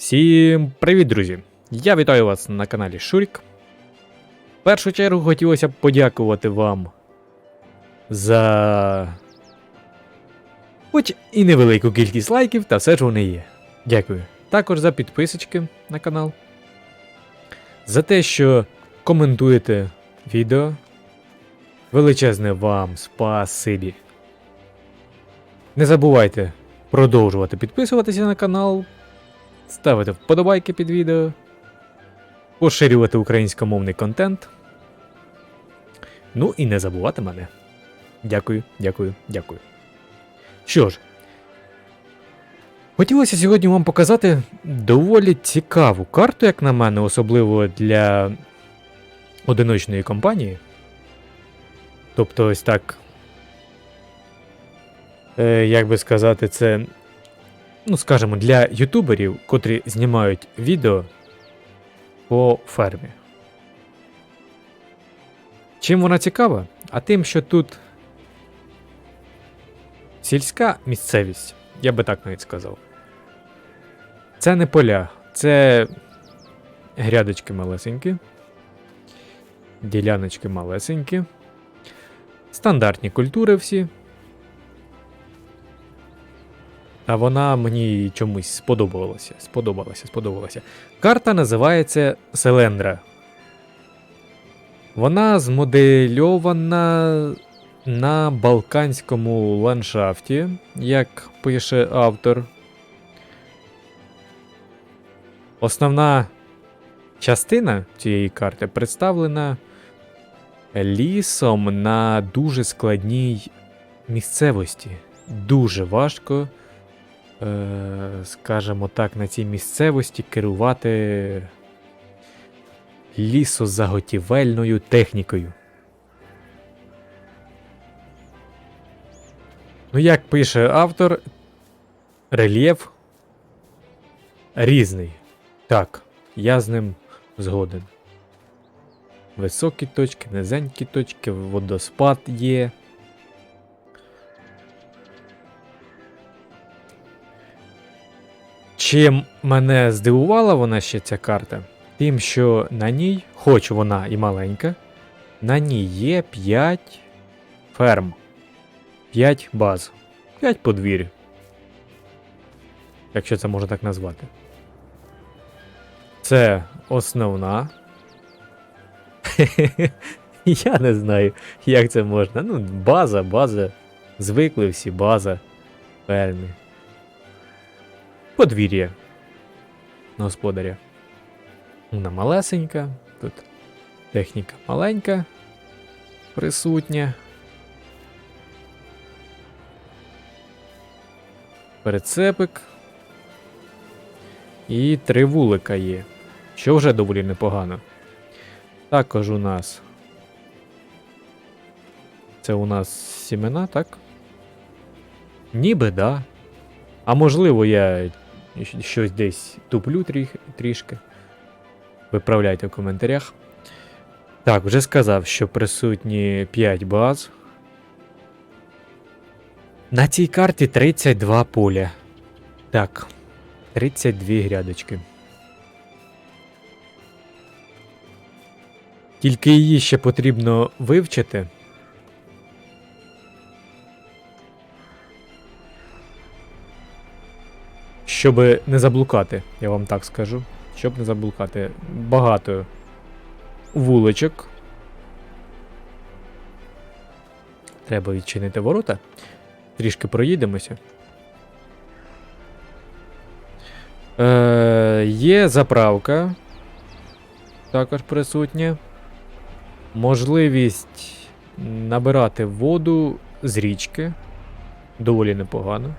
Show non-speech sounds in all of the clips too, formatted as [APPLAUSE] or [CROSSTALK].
Всім привіт, друзі! Я вітаю вас на каналі Шурік. В першу чергу хотілося б подякувати вам за. Хоч і невелику кількість лайків, та все ж вони є. Дякую. Також за підписочки на канал. За те, що коментуєте відео. Величезне вам спасибі. Не забувайте продовжувати підписуватися на канал, ставити вподобайки під відео, поширювати українськомовний контент. Ну і не забувати мене. Дякую, дякую, дякую. Що ж, хотілося сьогодні вам показати доволі цікаву карту, як на мене, особливо для одиночної компанії. Тобто, ось так. Е, як би сказати, це ну, скажімо, для ютуберів, котрі знімають відео по фермі. Чим вона цікава? А тим, що тут сільська місцевість, я би так навіть сказав. Це не поля, це грядочки малесенькі, діляночки малесенькі, стандартні культури всі. А вона мені чомусь сподобалася. Сподобалася, сподобалася. Карта називається Селендра. Вона змодельована на балканському ландшафті, як пише автор. Основна частина цієї карти представлена лісом на дуже складній місцевості. Дуже важко скажімо так, на цій місцевості керувати лісозаготівельною технікою. Ну, як пише автор, рельєф різний. Так, я з ним згоден. Високі точки, низенькі точки, водоспад є. Чим мене здивувала вона ще ця карта, тим, що на ній, хоч вона і маленька, на ній є 5 ферм, 5 баз, 5 подвір'я. Якщо це можна так назвати. Це основна. [LAUGHS] Я не знаю, як це можна. Ну, база, база. Звикли всі база фермі подвір'я господаря. Вона малесенька, тут техніка маленька, присутня. Перецепик. І три вулика є, що вже доволі непогано. Також у нас. Це у нас сімена, так? Ніби да. А можливо, я щось десь туплю тріх, трішки. Виправляйте в коментарях. Так, вже сказав, що присутні 5 баз. На цій карті 32 поля. Так, 32 грядочки. Тільки її ще потрібно вивчити. Щоб не заблукати, я вам так скажу. Щоб не заблукати. Багато вуличок. Треба відчинити ворота. Трішки проїдемося. Е, Є заправка. Також присутня. Можливість набирати воду з річки. Доволі непогано.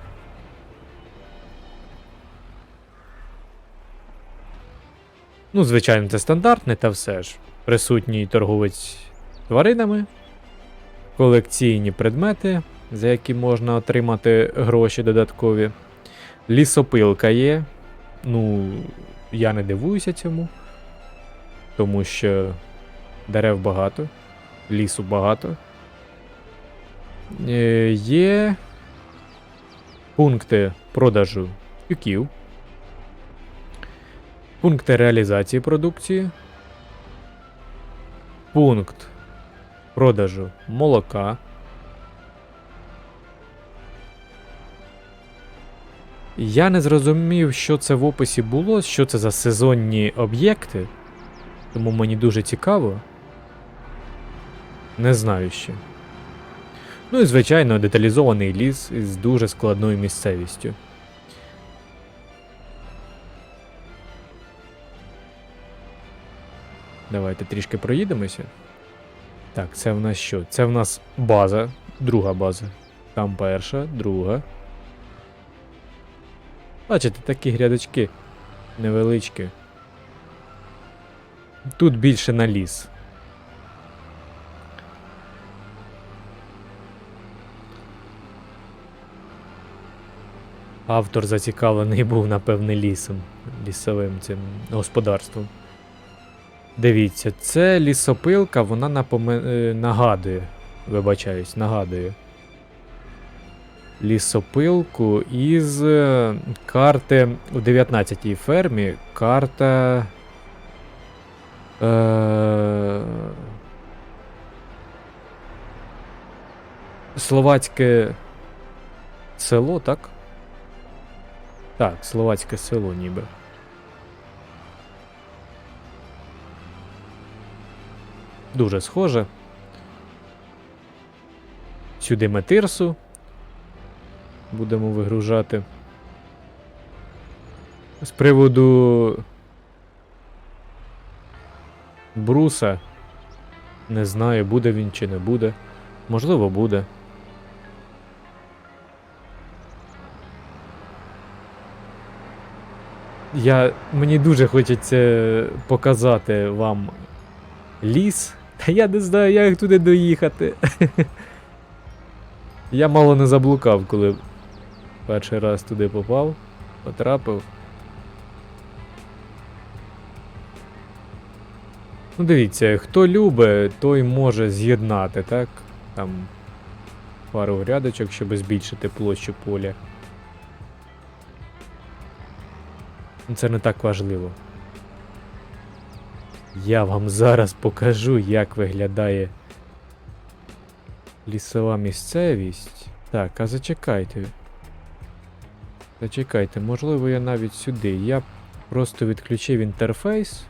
Ну, звичайно, це стандартне та все ж. Присутній торговець тваринами, колекційні предмети, за які можна отримати гроші додаткові. Лісопилка є. Ну, я не дивуюся цьому, тому що дерев багато, лісу багато. Е, Є пункти продажу тюків. Пункти реалізації продукції. Пункт продажу молока. Я не зрозумів, що це в описі було, що це за сезонні об'єкти. Тому мені дуже цікаво. Не знаю ще. Ну і звичайно, деталізований ліс із дуже складною місцевістю. Давайте трішки проїдемося. Так, це в нас що? Це в нас база, друга база. Там перша, друга. Бачите, такі грядочки невеличкі. Тут більше на ліс. Автор зацікавлений був, напевне, лісом, лісовим цим господарством. Дивіться, це лісопилка, вона напоме... е, нагадує. Вибачаюсь, нагадує. Лісопилку із е, карти у 19-й фермі. Карта. Е... Словацьке село, так? Так, словацьке село ніби. Дуже схоже. Сюди метирсу. Будемо вигружати. З приводу бруса. Не знаю, буде він чи не буде. Можливо, буде. Я, мені дуже хочеться показати вам ліс. Та я не знаю, як туди доїхати. [LAUGHS] Я мало не заблукав, коли перший раз туди попав, потрапив. Ну, дивіться, хто любить, той може з'єднати, так? Там пару грядочок, щоб збільшити площу поля. Ну, Це не так важливо. Я вам зараз покажу, як виглядає лісова місцевість. Так, а зачекайте. Зачекайте, можливо, я навіть сюди. Я просто відключив інтерфейс.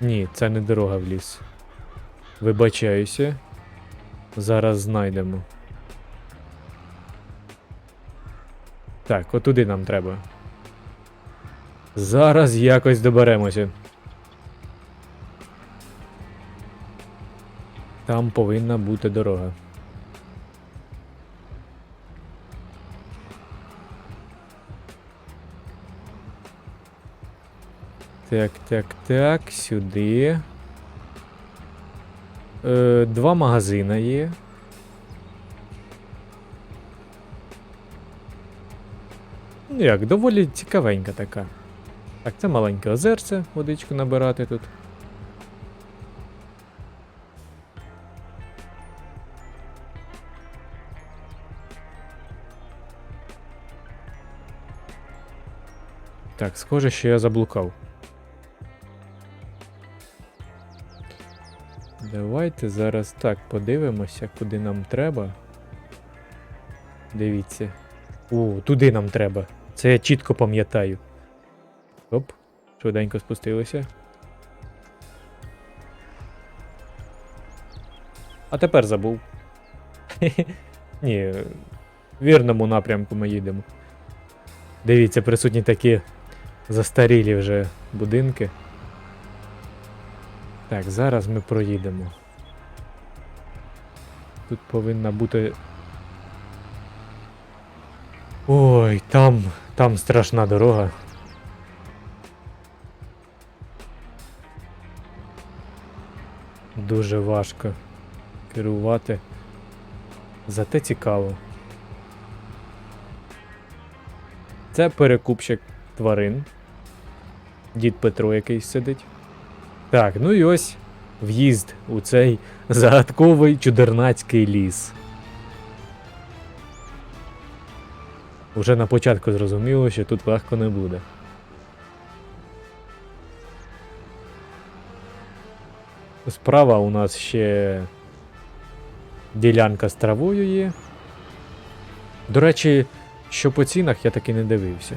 Ні, це не дорога в ліс. Вибачаюся. Зараз знайдемо. Так, отуди нам треба. Зараз якось доберемося. Там повинна бути дорога. Так, так, так, сюди. Е, два магазина є. Ну як, доволі цікавенька така. Так, це маленьке озерце, водичку набирати тут. Так, схоже, що я заблукав. Давайте зараз так подивимося, куди нам треба. Дивіться. О, туди нам треба. Це я чітко пам'ятаю. Оп, швиденько спустилися. А тепер забув. [LAUGHS] Ні, в вірному напрямку ми їдемо. Дивіться, присутні такі застарілі вже будинки. Так, зараз ми проїдемо. Тут повинна бути. Ой, там, там страшна дорога. Дуже важко керувати. Зате цікаво. Це перекупщик тварин. Дід Петро якийсь сидить. Так, ну і ось в'їзд у цей загадковий чудернацький ліс. Уже на початку зрозуміло, що тут легко не буде. Справа у нас ще ділянка з травою є. До речі, що по цінах я таки не дивився.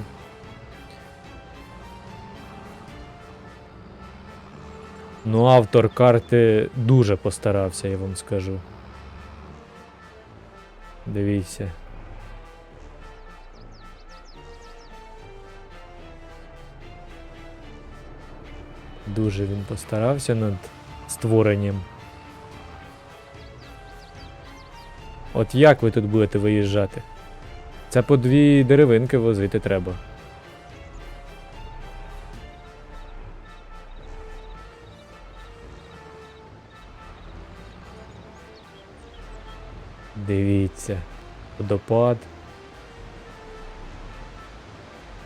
Ну, автор карти дуже постарався, я вам скажу. Дивіться. Дуже він постарався над створенням. От як ви тут будете виїжджати? Це по дві деревинки возити треба. Дивіться. Водопад.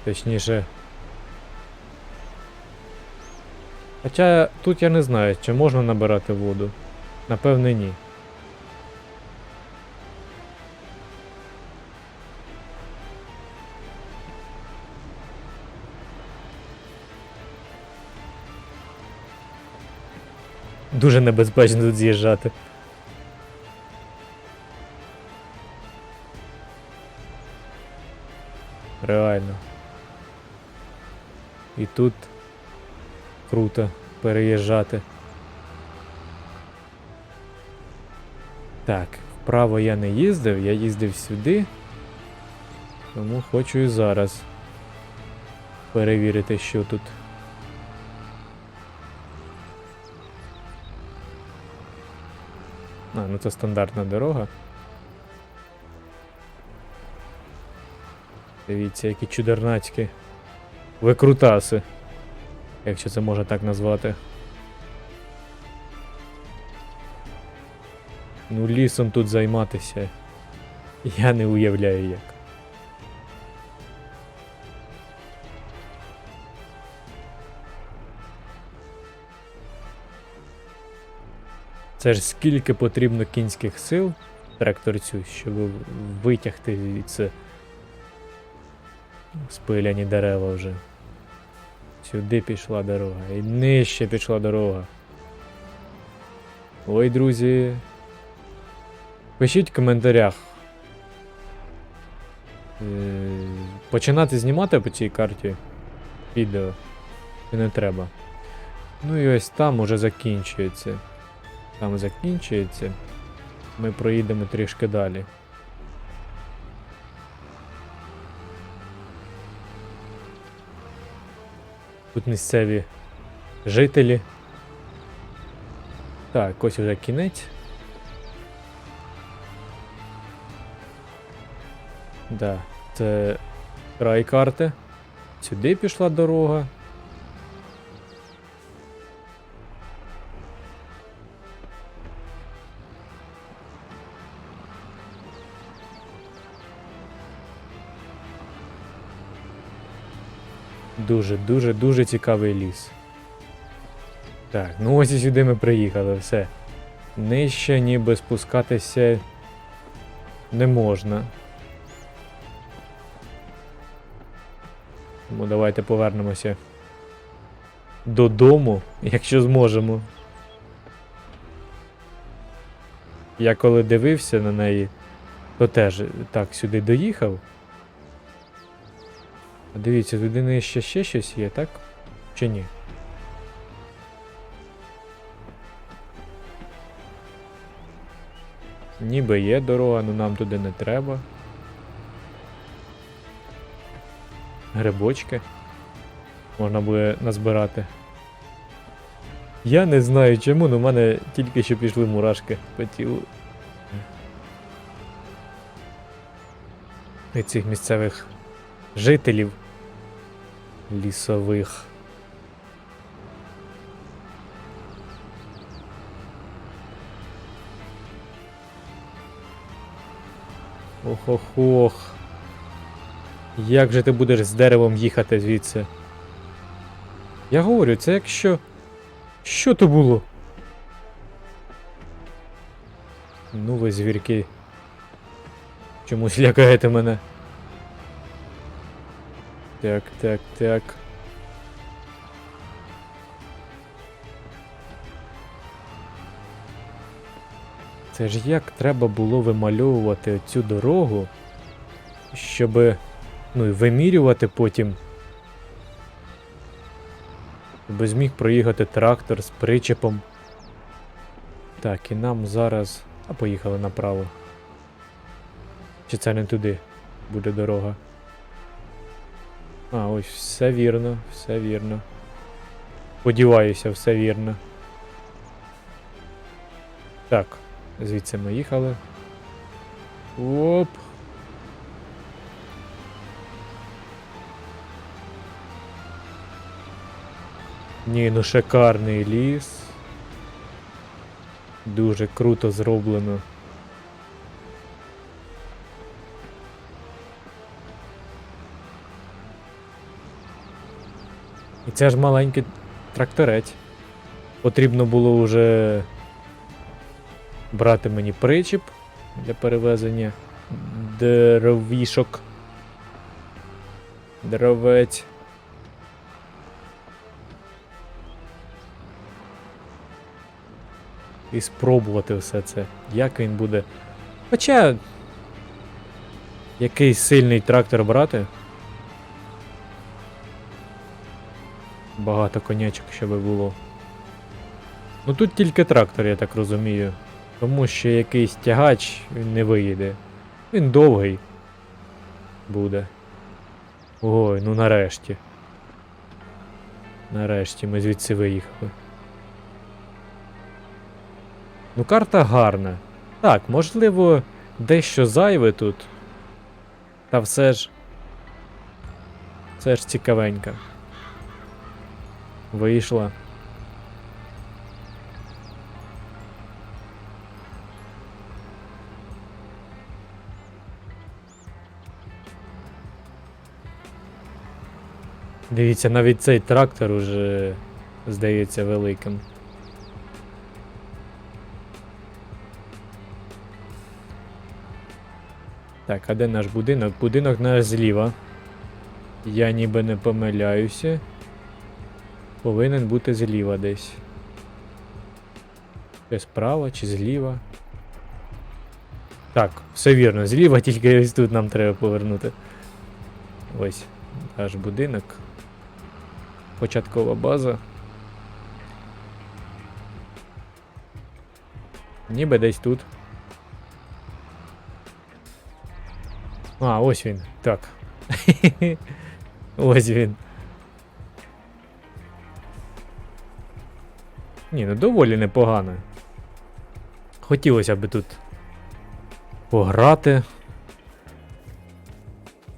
Точніше. Хоча тут я не знаю, чи можна набирати воду. Напевне, ні. Дуже небезпечно тут з'їжджати. Реально. І тут круто переїжджати. Так, вправо я не їздив, я їздив сюди. Тому хочу і зараз перевірити, що тут. А, ну це стандартна дорога. Дивіться, які чудернацькі викрутаси, якщо це можна так назвати. Ну, лісом тут займатися. Я не уявляю як. Це ж скільки потрібно кінських сил тракторцю, щоб витягти це спиляні дерева вже. Сюди пішла дорога. І нижче пішла дорога. Ой, друзі. Пишіть в коментарях. Е, Починати знімати по цій карті відео. Чи не треба. Ну і ось там уже закінчується. Там закінчується. Ми проїдемо трішки далі. Тут місцеві жителі. Так, ось вже кінець. Да, це край карти. Сюди пішла дорога. Дуже, дуже, дуже цікавий ліс. Так, ну ось і сюди ми приїхали, все. Нижче ніби спускатися не можна. Тому давайте повернемося додому, якщо зможемо. Я коли дивився на неї, то теж так сюди доїхав. А Дивіться, туди нижче ще щось є, так? Чи ні? Ніби є дорога, але нам туди не треба. Грибочки. Можна буде назбирати. Я не знаю чому, але в мене тільки що пішли мурашки по тілу. Від цих місцевих жителів лісових. Ох-ох-ох. Як же ти будеш з деревом їхати звідси? Я говорю, це якщо. Що то було? Ну ви звірки. Чомусь лякаєте мене. Так, так, так. Це ж як треба було вимальовувати цю дорогу, щоб ну, і вимірювати потім. Щоб зміг проїхати трактор з причепом. Так, і нам зараз. А поїхали направо. Чи це не туди буде дорога? А, ось все вірно, все вірно. Сподіваюся, все вірно. Так, звідси ми їхали. Оп. Ні, ну шикарний ліс. Дуже круто зроблено. І це ж маленький тракторець. Потрібно було вже брати мені причіп для перевезення дровішок. Дровець. І спробувати все це. Як він буде. Хоча. Якийсь сильний трактор брати. Багато конячок ще би було. Ну тут тільки трактор, я так розумію. Тому що якийсь тягач він не виїде. Він довгий буде. Ой, ну нарешті. Нарешті ми звідси виїхали. Ну, карта гарна. Так, можливо, дещо зайве тут. Та все ж. Все ж цікавенька. Вийшла. Дивіться, навіть цей трактор уже здається великим. Так, а де наш будинок? Будинок наш зліва. Я ніби не помиляюся. Повинен бути зліва десь. Чи справа, чи зліва. Так, все вірно, зліва, тільки ось тут нам треба повернути. Ось наш будинок. Початкова база. Ніби десь тут. А, ось він. Так. [LAUGHS] ось він. Ні, ну доволі непогано. Хотілося б тут пограти.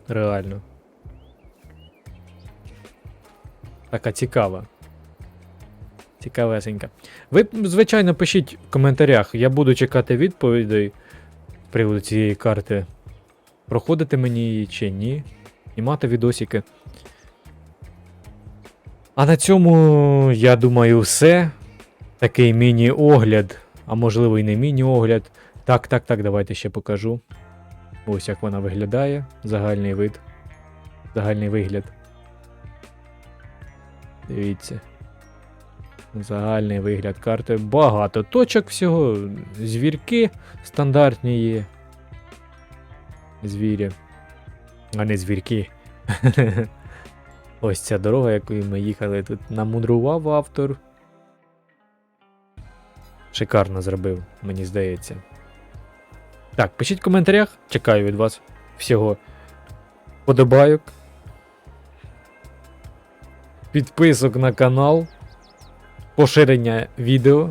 Реально. Така цікава. Цікавесенька. Ви, звичайно, пишіть в коментарях. Я буду чекати відповідей з приводу цієї карти. Проходити мені її чи ні. Знімати відосики. А на цьому, я думаю, все. Такий міні-огляд, а можливо і не міні-огляд. Так, так, так, давайте ще покажу. Ось як вона виглядає. Загальний вид. Загальний вигляд. Дивіться. Загальний вигляд карти. Багато точок всього. Звірки стандартні є. Звірі. А не звірки. [LAUGHS] Ось ця дорога, якою ми їхали, тут намудрував автор. Шикарно зробив, мені здається. Так, пишіть в коментарях, чекаю від вас всього подобайок. Підписок на канал, поширення відео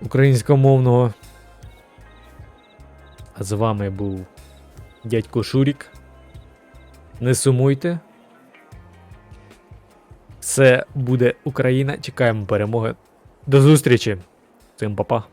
українськомовного. А з вами був дядько Шурік. Не сумуйте. Все буде Україна. Чекаємо перемоги. До зустрічі. Всім па-па.